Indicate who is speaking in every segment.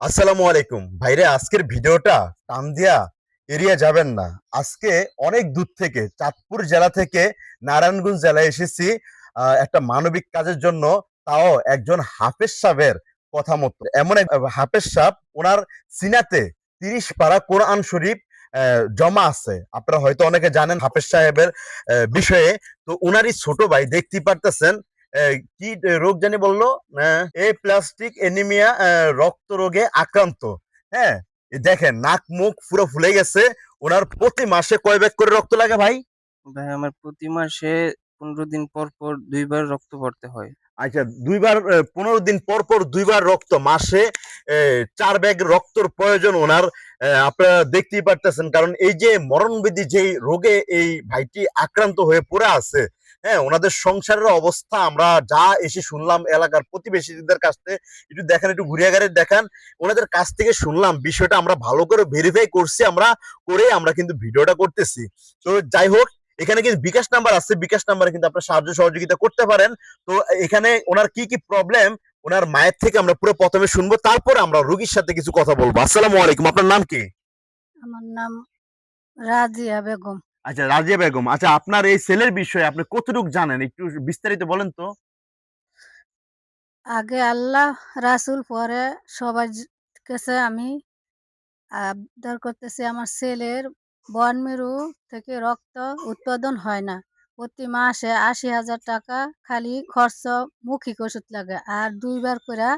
Speaker 1: আসসালামু আলাইকুম। ভাইরে, আজকের ভিডিওটা টান দিয়া এড়িয়ে যাবেন না। আজকে অনেক দূর থেকে চাঁদপুর জেলা থেকে নারায়ণগঞ্জ জেলায় এসেছি। একটা মানবিক কাজের জন্য তাও একজন হাফেজ সাহেবের কথা মতো। এমন এক হাফেজ সাহেব, ওনার সিনাতে তিরিশ পারা কোরআন শরীফ জমা আছে। আপনারা হয়তো অনেকে জানেন হাফেজ সাহেবের বিষয়ে। তো ওনারই ছোট ভাই দেখতে পারতেছেন কি রোগ জানি বলল? এ প্লাস্টিক এনিমিয়া রক্ত রোগে আক্রান্ত। হ্যাঁ দেখেন নাক মুখ পুরো ফুলে গেছে। ওনার প্রতি মাসে কয় ব্যাগ করে রক্ত লাগে ভাই?
Speaker 2: ভাই আমার প্রতি মাসে পনেরো দিন পর পর দুইবার রক্ত পড়তে হয়।
Speaker 1: আচ্ছা দুইবার পনেরো দিন পর পর দুইবার রক্ত মাসে চার ব্যাগ রক্তর প্রয়োজন ওনার। আপনারা দেখতেই পারতেছেন কারণ এই যে মরণবিধি যেই রোগে এই ভাইটি আক্রান্ত হয়ে পড়ে আছে হ্যাঁ ওনাদের সংসারের অবস্থা, আমরা যা এসে শুনলাম এলাকার প্রতিবেশীদের কাছ থেকে, একটু দেখেন, একটু ঘুরিয়ে গাড়ি দেখান। ওনাদের কাছ থেকে শুনলাম, বিষয়টা আমরা ভালো করে ভেরিফাই করছি, আমরা করে আমরা কিন্তু ভিডিওটা করতেছি। তো যাই হোক, এখানে কিন্তু বিকাশ নাম্বার আছে, বিকাশ নাম্বারে কিন্তু আপনার সাহায্য সহযোগিতা করতে পারেন। তো এখানে ওনার কি কি প্রবলেম ওনার মায়ের থেকে আমরা পুরো প্রথমে শুনব, তারপরে আমরা রোগীর সাথে কিছু কথা বলব। আসসালামু আলাইকুম, আপনার নাম কি?
Speaker 3: আমার নাম রাজিয়া বেগম।
Speaker 1: আচ্ছা রাজিয়া বেগম আচ্ছা আপনার এই সেলের বিষয়ে আপনি কতটুকু জানেন? একটু বিস্তারিত বলেন তো।
Speaker 3: আগে আল্লাহ, রাসুল পরে সবার কাছে আমি আবদার করতেছি, আমার ছেলের বন মেরু থেকে রক্ত উৎপাদন হয় না। প্রতি মাসে আশি হাজার টাকা খালি খরচ মৌখিক ওষুধ লাগে আর দুইবার করে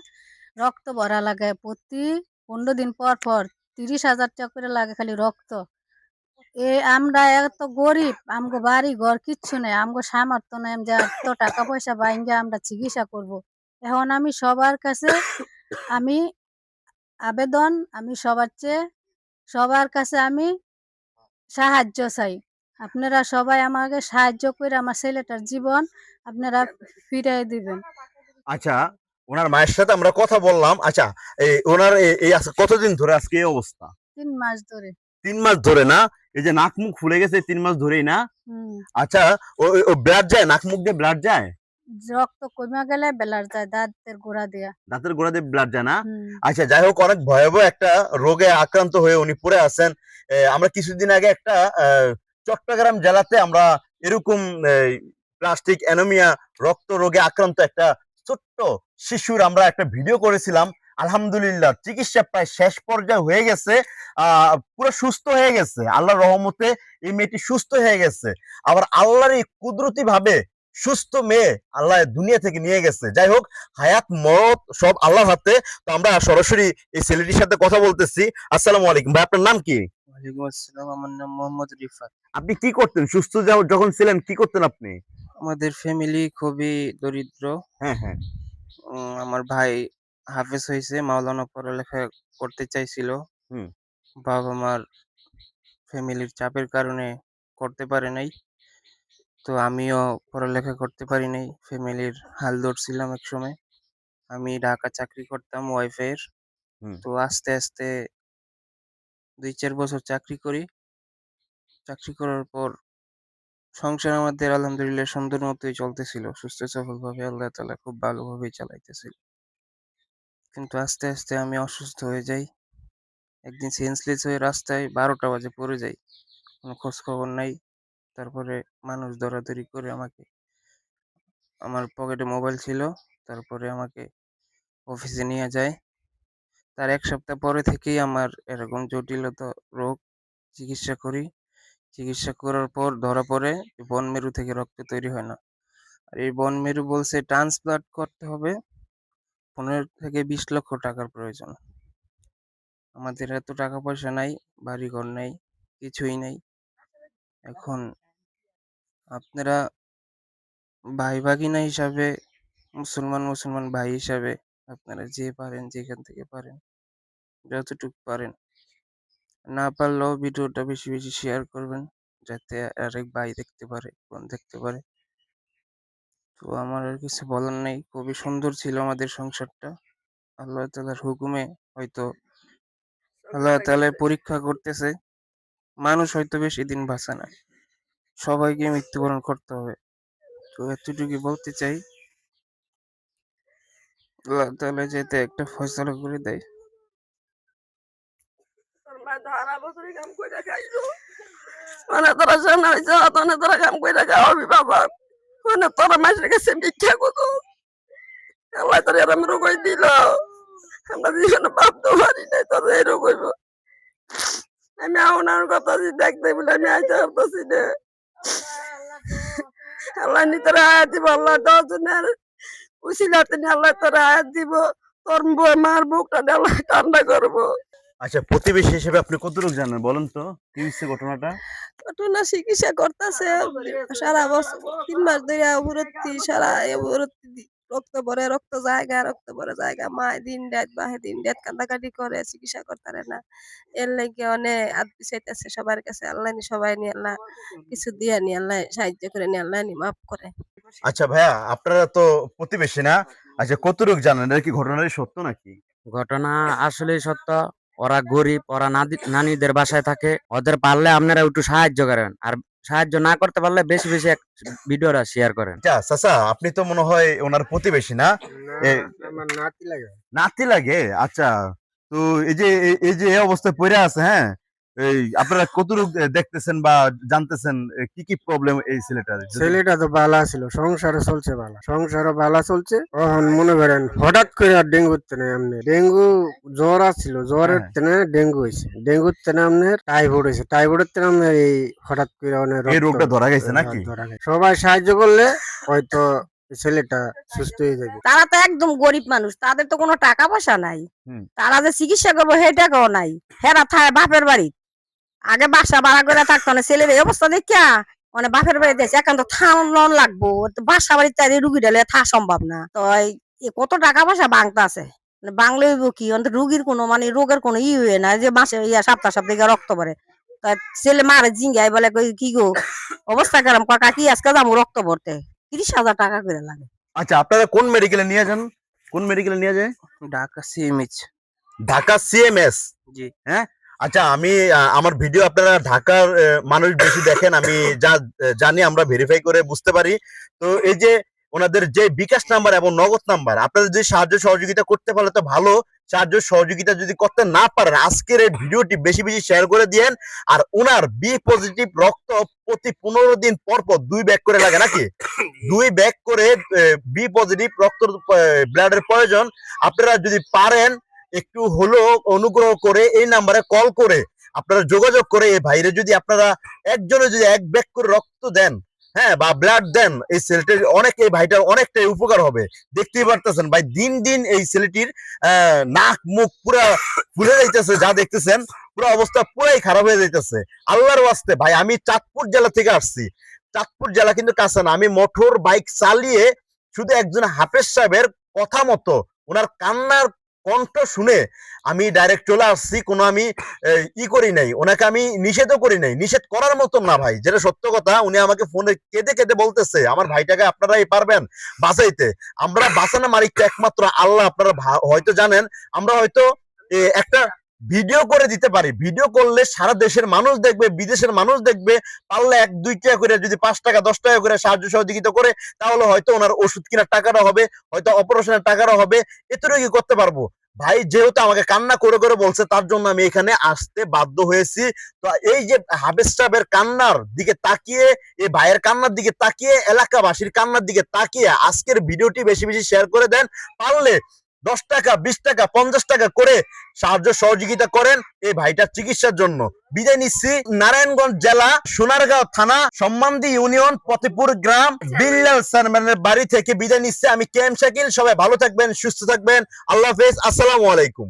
Speaker 3: রক্ত ভরা লাগে। প্রতি পনেরো দিন পর পর তিরিশ হাজার টাকা করে লাগে খালি রক্ত। এ আমরা এত গরিব আমগো বাড়ি ঘর কিচ্ছু নেই আমগো সামর্থ্য নেই যে এত টাকা পয়সা বাইঙ্গে আমরা চিকিৎসা করব। এখন আমি সবার কাছে আমি আবেদন আমি সবার চেয়ে সবার কাছে আমি সাহায্য চাই। আপনারা সবাই আমাকে সাহায্য করে আমার ছেলেটার জীবন আপনারা ফিরিয়ে দিবেন।
Speaker 1: আচ্ছা ওনার মায়ের সাথে আমরা কথা বললাম। আচ্ছা এই ওনার এই- এই কতদিন ধরে আজকে এই অবস্থা?
Speaker 3: তিন মাস ধরে।
Speaker 1: তিন মাস ধরে না? এই যে নাক মুখ ফুলে গেছে তিন মাস ধরেই না? আচ্ছা ও ব্লাড যায়? নাক মুখ দিয়ে ব্লাড যায়?
Speaker 3: রক্ত কমে গেলে বেলার যায় দাঁতের গোড়া দিয়া।
Speaker 1: দাঁতের গোড়া দিয়ে ব্লাড যায় না? আচ্ছা যাই হোক অনেক ভয়াবহ একটা রোগে আক্রান্ত হয়ে উনি পড়ে আছেন। আমরা কিছুদিন আগে একটা আহ, চট্টগ্রাম জেলাতে আমরা এরকম প্লাস্টিক অ্যানোমিয়া রক্ত রোগে আক্রান্ত একটা ছোট্ট শিশুর আমরা একটা ভিডিও করেছিলাম। আলহামদুলিল্লাহ চিকিৎসা প্রায় শেষ পর্যায়ে হয়ে গেছে। পুরো সুস্থ হয়ে গেছে। আল্লাহর রহমতে এই মেয়েটি সুস্থ হয়ে গেছে। আবার আল্লাহর এই কুদরতি ভাবে সুস্থ মেয়ে আল্লাহ দুনিয়া থেকে নিয়ে গেছে। যাই হোক হায়াত মরত সব আল্লাহর হাতে। তো আমরা সরাসরি এই ছেলেটির সাথে কথা বলতেছি। আসসালামু আলাইকুম। ভাই আপনার নাম কি?
Speaker 2: ওয়ালাইকুম আসসালাম। আমার নাম মোহাম্মদ রিফাত।
Speaker 1: আপনি কি করতেন? সুস্থ যখন ছিলেন কি করতেন আপনি?
Speaker 2: আমাদের ফ্যামিলি খুবই দরিদ্র।
Speaker 1: হ্যাঁ হ্যাঁ।
Speaker 2: আমার ভাই হাফেজ হয়েছে মাওলানা পড়ালেখা করতে চাইছিল।
Speaker 1: হুম।
Speaker 2: বাবা মার ফ্যামিলির চাপের কারণে করতে পারে নাই। তো আমিও পড়ালেখা করতে পারি নাই। ফ্যামিলির হাল ধরছিলাম এক সময়। আমি ঢাকা চাকরি করতাম ওয়াইফাই এর
Speaker 1: হুম।
Speaker 2: তো আস্তে আস্তে দুই চার বছর চাকরি করি। চাকরি করার পর সংসার আমাদের আলহামদুলিল্লাহ সুন্দর মতোই চলতেছিল। সুস্থ সফলভাবে আল্লাহ তাআলা খুব ভালোভাবেই চালাইতেছিল। কিন্তু আস্তে আস্তে আমি অসুস্থ হয়ে যাই। একদিন সেন্সলেস হয়ে রাস্তায় বারোটা বাজে পড়ে যাই। কোনো খোঁজ খবর নাই। তারপরে মানুষ দরাদরি করে আমাকে, আমার পকেটে মোবাইল ছিল। তারপরে আমাকে অফিসে নিয়ে যায়। তার এক সপ্তাহ পরে থেকেই আমার এরকম জটিলতা, রোগ, চিকিৎসা করি। চিকিৎসা করার পর ধরা পড়ে যে বন মেরু থেকে রক্ত তৈরি হয় না। আর এই বন মেরু বলছে ট্রান্সপ্লান্ট করতে হবে। পনেরো থেকে বিশ লক্ষ টাকার প্রয়োজন। আমাদের এত টাকা পয়সা নাই বাড়ি ঘর নাই, কিছুই নাই। এখন আপনারা ভাই ভাগিনা হিসাবে, মুসলমান মুসলমান ভাই হিসাবে আপনারা যে পারেন, যেখান থেকে পারেন, যতটুকু পারেন। না পারলেও ভিডিওটা বেশি বেশি শেয়ার করবেন, যাতে আরেক ভাই দেখতে পারে, বোন দেখতে পারে। তো আমার আর কিছু বলার নেই। খুবই সুন্দর ছিল আমাদের সংসারটা। আল্লাহ তালার হুকুমে হয়তো আল্লাহ তাআলা পরীক্ষা করতেছে মানুষ হয়তো বেশি দিন বাঁচে না। সবাইকে মৃত্যুবরণ করতে হবে। তো এতটুকু বলতে চাই আল্লাহ তাআলা যাতে একটা ফয়সালা করে দেয়।
Speaker 4: মানে তোরা জানা হয়েছে তোরা কাম করে খাওয়াবি বাবা। মানে তোরা মাসের কাছে ভিক্ষা করো আল্লাহ তোর এরম রোগ দিল। আমরা জীবনে ভাবতে পারি নাই তোর এই রোগ হইব। আমি আপনার কথা দেখতে বলে আমি আইতে পারতেছি না। আল্লাহ নি তোরা আয়াত দিব, আল্লাহ দশ জনের উসিলাতে নি আল্লাহ তোরা আয়াত দিব। তোর মার বুকটা নিয়ে আল্লাহ ঠান্ডা করব।
Speaker 1: আচ্ছা প্রতিবেশী হিসেবে আপনি কতটুকু জানেন বলেন তো? কি হচ্ছে ঘটনাটা?
Speaker 4: ঘটনা চিকিৎসা করতেছে। সারা বছর তিন মাস ধরে অবরত্তি সারা অবরত্তি রক্ত ভরে রক্ত জায়গা রক্ত ভরে জায়গা। মা দিন রাত বাহে দিন রাত কান্দাকাটি করে চিকিৎসা করতারে না। এর লাগে অনেক আদবি চাইতেছে সবার কাছে আল্লাহ নি সবাই নিয়ে আল্লাহ কিছু দিয়ে নিয়ে আল্লাহ সাহায্য করে নিয়ে আল্লাহ নি মাফ করে।
Speaker 1: আচ্ছা ভাইয়া আপনারা তো প্রতিবেশী না? আচ্ছা কতটুকু জানেন? এটা কি ঘটনাটি সত্য নাকি?
Speaker 5: ঘটনা আসলে সত্য। ওরা গরিব ওরা নাদি- নানিদের বাসায় থাকে। ওদের পারলে আপনারা একটু সাহায্য করেন। আর সাহায্য না করতে পারলে বেশি বেশি এক- ভিডিওটা শেয়ার করেন।
Speaker 1: আচ্ছা চাচা আপনি তো মনে হয় ওনার প্রতিবেশী না?
Speaker 6: নাতি লাগে।
Speaker 1: নাতি লাগে? আচ্ছা তো এই যে এই- এই যে এই অবস্থায় পড়ে আছে হ্যাঁ? এই আপনারা কতটুকু দেখতেছেন বা জানতেছেন কি কি প্রবলেম এই ছেলেটার?
Speaker 6: ছেলেটা তো বালা ছিল সংসারে চলছে বালা। সংসারে বালা চলছে তখন মনে করেন হঠাৎ করে আর ডেঙ্গু তেনে এমনি ডেঙ্গু জ্বর আসছিল জ্বরের
Speaker 1: হ্যাঁ।
Speaker 6: তেনে ডেঙ্গু হয়েছে ডেঙ্গুর তেনে আপনার টাইফয়েড হয়েছে টাইফয়েডের তেনে আপনার এই হঠাৎ করে অনেক
Speaker 1: এই রোগটা ধরা গেছে
Speaker 6: হ্যাঁ,
Speaker 1: নাকি?
Speaker 6: সবাই সাহায্য করলে হয়তো ছেলেটা সুস্থ হয়ে যাবে।
Speaker 7: তারা তো একদম গরিব মানুষ তাদের তো কোনো টাকা পয়সা নাই। তারা যে চিকিৎসা করব সেই টাকাও নাই। হেরা থায় বাপের বাড়ি আগে বাসা ভাড়া করে থাকতো না ছেলের এই অবস্থা দেখিয়া মানে বাপের বাড়ি দিয়েছে একান্ত থান লাগবো। বাসা বাড়িতে তাই রুগী ডালে থা সম্ভব না। তো এই- কত টাকা পয়সা বাংতা আছে? বাংলা হইব কি? রুগীর কোনো মানে রোগের কোনো ই হয়ে না যে মাসে ইয়া সপ্তাহ সপ্তাহে রক্ত পরে তা ছেলে মারে জিঙ্গাই বলে কই, কি গো অবস্থা কেরম? কাকা কি আজকে যাব রক্ত ভরতে তিরিশ হাজার টাকা করে লাগে।
Speaker 1: আচ্ছা আপনারা কোন মেডিকেলে নিয়ে যান? কোন মেডিকেলে নিয়ে যায়?
Speaker 2: ঢাকা সিএমএইচ
Speaker 1: ঢাকা সিএমএস
Speaker 2: জি।
Speaker 1: হ্যাঁ? আচ্ছা আমি আমার ভিডিও আপনারা ঢাকার মানুষ বেশি দেখেন, আমি যা জানি, আমরা ভেরিফাই করে বুঝতে পারি। তো এই যে ওনাদের যে বিকাশ নাম্বার এবং নগদ নাম্বার, আপনাদের যদি সাহায্য সহযোগিতা করতে পারলে তো ভালো। সাহায্য সহযোগিতা যদি করতে না পারেন, আজকের এই ভিডিওটি বেশি বেশি শেয়ার করে দিয়েন। আর ওনার বি পজিটিভ রক্ত প্রতি পনেরো দিন পর পর দুই ব্যাগ করে লাগে নাকি? দুই ব্যাগ করে বি পজিটিভ রক্ত ব্লাডের প্রয়োজন। আপনারা যদি পারেন একটু হলো অনুগ্রহ করে এই নাম্বারে কল করে আপনারা যোগাযোগ করে এই ভাইরে যদি আপনারা একজনে যদি এক ব্যাগ করে রক্ত দেন হ্যাঁ বা ব্লাড দেন, এই ছেলেটির অনেক এই ভাইটার অনেকটাই উপকার হবে। দেখতেই পারতেছেন ভাই, দিন দিন এই ছেলেটির নাক মুখ পুরা ফুলে যাইতেছে, যা দেখতেছেন, পুরো অবস্থা পুরাই খারাপ হয়ে যাইতেছে। আল্লাহর ওয়াস্তে ভাই, আমি চাঁদপুর জেলা থেকে আসছি। চাঁদপুর জেলা কিন্তু কাছে না আমি মোটর বাইক চালিয়ে শুধু একজন হাফেজ সাহেবের কথা মতো, ওনার কান্নার কণ্ঠ শুনে আমি ডাইরেক্ট চলে আসছি, কোনো আমি ই করি নাই। ওনাকে আমি নিষেধও করি নাই। নিষেধ করার মতন না ভাই। যেটা সত্য কথা, উনি আমাকে ফোনে কেঁদে কেঁদে বলতেছে, আমার ভাইটাকে আপনারাই পারবেন বাঁচাইতে। আমরা বাঁচানো মালিকটা একমাত্র আল্লাহ, আপনারা হয়তো জানেন। আমরা হয়তো একটা ভিডিও করে দিতে পারি। ভিডিও করলে সারা দেশের মানুষ দেখবে, বিদেশের মানুষ দেখবে। পারলে এক, দুই টাকা করে, যদি পাঁচ টাকা, দশ টাকা করে সাহায্য সহযোগিতা করে, তাহলে হয়তো ওনার ওষুধ কেনার টাকাটা হবে, হয়তো অপারেশনের টাকাটা হবে। এতটুকু করতে পারব। ভাই যেহেতু আমাকে কান্না করে করে বলছে, তার জন্য আমি এখানে আসতে বাধ্য হয়েছি। তো এই যে হাবেজ সাহেবের কান্নার দিকে তাকিয়ে, এই ভাইয়ের কান্নার দিকে তাকিয়ে, এলাকাবাসীর কান্নার দিকে তাকিয়ে আজকের ভিডিওটি বেশি বেশি শেয়ার করে দেন। পারলে দশ টাকা, বিশ টাকা, পঞ্চাশ টাকা করে সাহায্য সহযোগিতা করেন এই ভাইটার চিকিৎসার জন্য। বিদায় নিচ্ছি, নারায়ণগঞ্জ জেলা, সোনারগাঁও থানা, সম্মানদি ইউনিয়ন পতিপুর গ্রাম, বিল্লাল সারম্যানের বাড়ি থেকে বিদায় নিচ্ছে। আমি কে এম শাকিল, সবাই ভালো থাকবেন, সুস্থ থাকবেন। আল্লাহ হাফেজ, আসসালামু আলাইকুম।